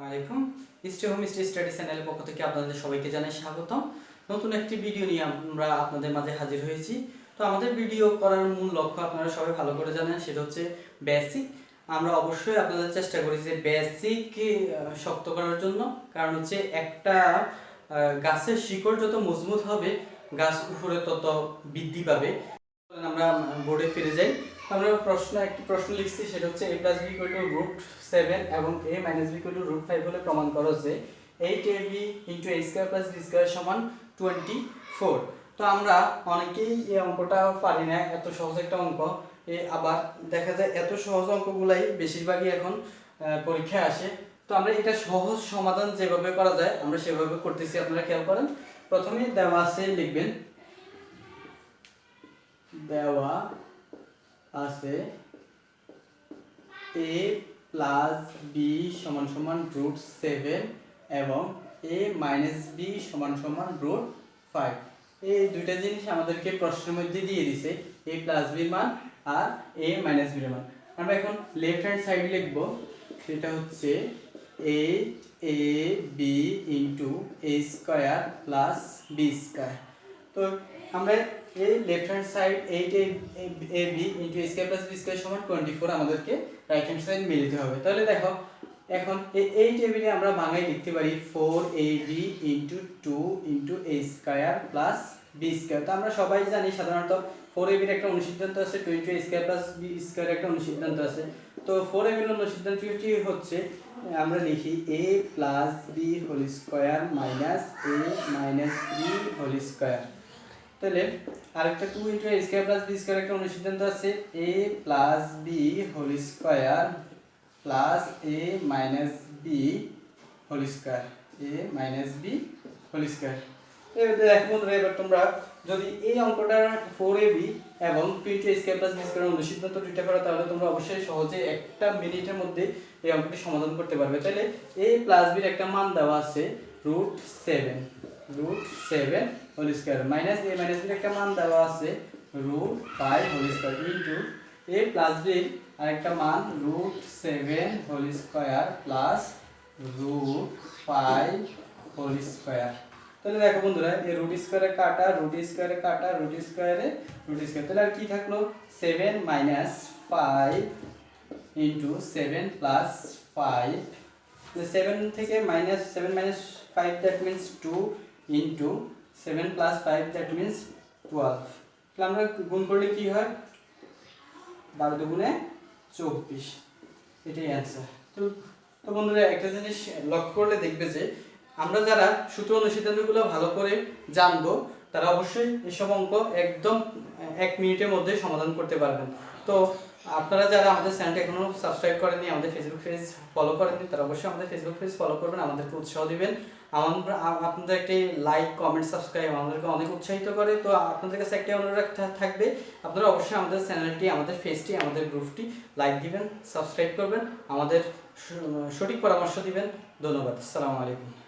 আলাইকুম। History home history study চ্যানেলের পক্ষ থেকে আপনাদের সবাইকে জানাই স্বাগতম। নতুন একটি ভিডিও নিয়ে আমরা আপনাদের মাঝে হাজির হয়েছি। তো আমাদের ভিডিও করার মূল লক্ষ্য আপনারা সবাই ভালো করে জানেন, সেটা হচ্ছে বেসিক আমরা অবশ্যই আপনাদের চেষ্টা করি যে বেসিক শক্ত করার জন্য। কারণ হচ্ছে একটা গাছের শিকড় যত মজবুত হবে, গাছ উপরে তত বৃদ্ধি পাবে। আমরা বোর্ডে ফিরে যাই। আমরা প্রশ্ন, একটি প্রশ্ন লিখছি, সেটা হচ্ছে A plus B two root seven এবং A minus B two root five বলে প্রমাণ করো যে eight A B into A square plus B square সমান টোয়েন্টি ফোর তো আমরা অনেকেই এই অঙ্কটা পারি না, এত সহজ একটা অঙ্ক। এ আবার দেখা যায় এত সহজ অঙ্কগুলাই বেশিরভাগই এখন পরীক্ষায় আসে। তো আমরা এটা সহজ সমাধান যেভাবে করা যায়, আমরা সেভাবে করতেছি, আপনারা খেয়াল করেন। প্রথমে দেওয়া আছে লিখবেন, দেওয়া আছে এ প্লাস বি সমান সমান রুট সেভেন এবং এ মাইনাস বি সমান সমান রুট ফাইভ এই দুইটা জিনিস আমাদেরকে প্রশ্নের মধ্যে দিয়ে দিছে এ প্লাস বির মান আর এ মাইনাস বির মান। আমরা এখন লেফট হ্যান্ড সাইড লিখব, সেটা হচ্ছে eight A B into A square plus B square তো আমরা এই left hand side eight A B into square plus B square সমান টোয়েন্টি ফোর আমাদেরকে রাইট হ্যান্ড সাইড মিলিতে হবে। তাহলে দেখো, এখন এই এইট এ বিকে আমরা বাংলায় লিখতে পারি four A B into two into A square plus B square তো আমরা সবাই জানি সাধারণত ফোর এ বির একটা অনুসিদ্ধান্ত আছে twenty A square plus B square একটা অনুসিদ্ধান্ত আছে। তো ফোর এ বির অনুসিদ্ধান্তটি হচ্ছে? আমরা লিখি A plus B whole square minus A minus B whole square তাহলে আরেকটা two into A square plus B square একটা অনুসিদ্ধান্ত আছে। A plus B whole square plus A minus B whole square A minus B whole square দেখো বন্ধুরা, এবার তোমরা যদি এই অঙ্কটা ফোর এ বি এবং twenty square plus B square অনুসিদ্ধান্ত দুইটা করো, তাহলে তোমরা অবশ্যই সহজে একটা মিনিটের মধ্যে এই অঙ্কটি সমাধান করতে পারবে। তাহলে এ প্লাস বির একটা মান দেওয়া আছে root seven root seven whole square minus A minus বির একটা মান দেওয়া আছে root five whole square into A plus বির আরেকটা মান root seven whole square plus root five whole square তাহলে দেখো বন্ধুরা এই রুট স্কোয়ারে কাটা রুট স্কোয়ারে কাটা রুট স্কোয়ারে রুট স্কোয়ার তাহলে আর কি থাকল? Seven minus five into seven plus five seven থেকে minus seven minus five that means two into seven plus five that means twelve তাহলে আমরা গুণ করলে কি হয়? বারো দুগুণে চব্বিশ। এটাই অ্যান্সার তো তো বন্ধুরা, একটা জিনিস লক্ষ্য করলে দেখবে যে, আমরা যারা সূত্র অনুসিদ্ধান্তগুলো ভালো করে জানব, তারা অবশ্যই এসব অঙ্ক একদম এক মিনিটের মধ্যে সমাধান করতে পারবেন। তো আপনারা যারা আমাদের চ্যানেলটা এখনও সাবস্ক্রাইব করেননি, আমাদের ফেসবুক পেজ ফলো করেননি, তারা অবশ্যই আমাদের ফেসবুক পেজ ফলো করবেন, আমাদেরকে উৎসাহ দিবেন। আপনাদের একটি লাইক কমেন্ট সাবস্ক্রাইব আমাদেরকে অনেক উৎসাহিত করে। তো আপনাদের কাছে একটি অনুরোধ থাকবে, আপনারা অবশ্যই আমাদের চ্যানেলটি, আমাদের পেজটি আমাদের গ্রুপটি লাইক দিবেন সাবস্ক্রাইব করবেন। আমাদের সঠিক পরামর্শ দিবেন। ধন্যবাদ। আসসালামু আলাইকুম।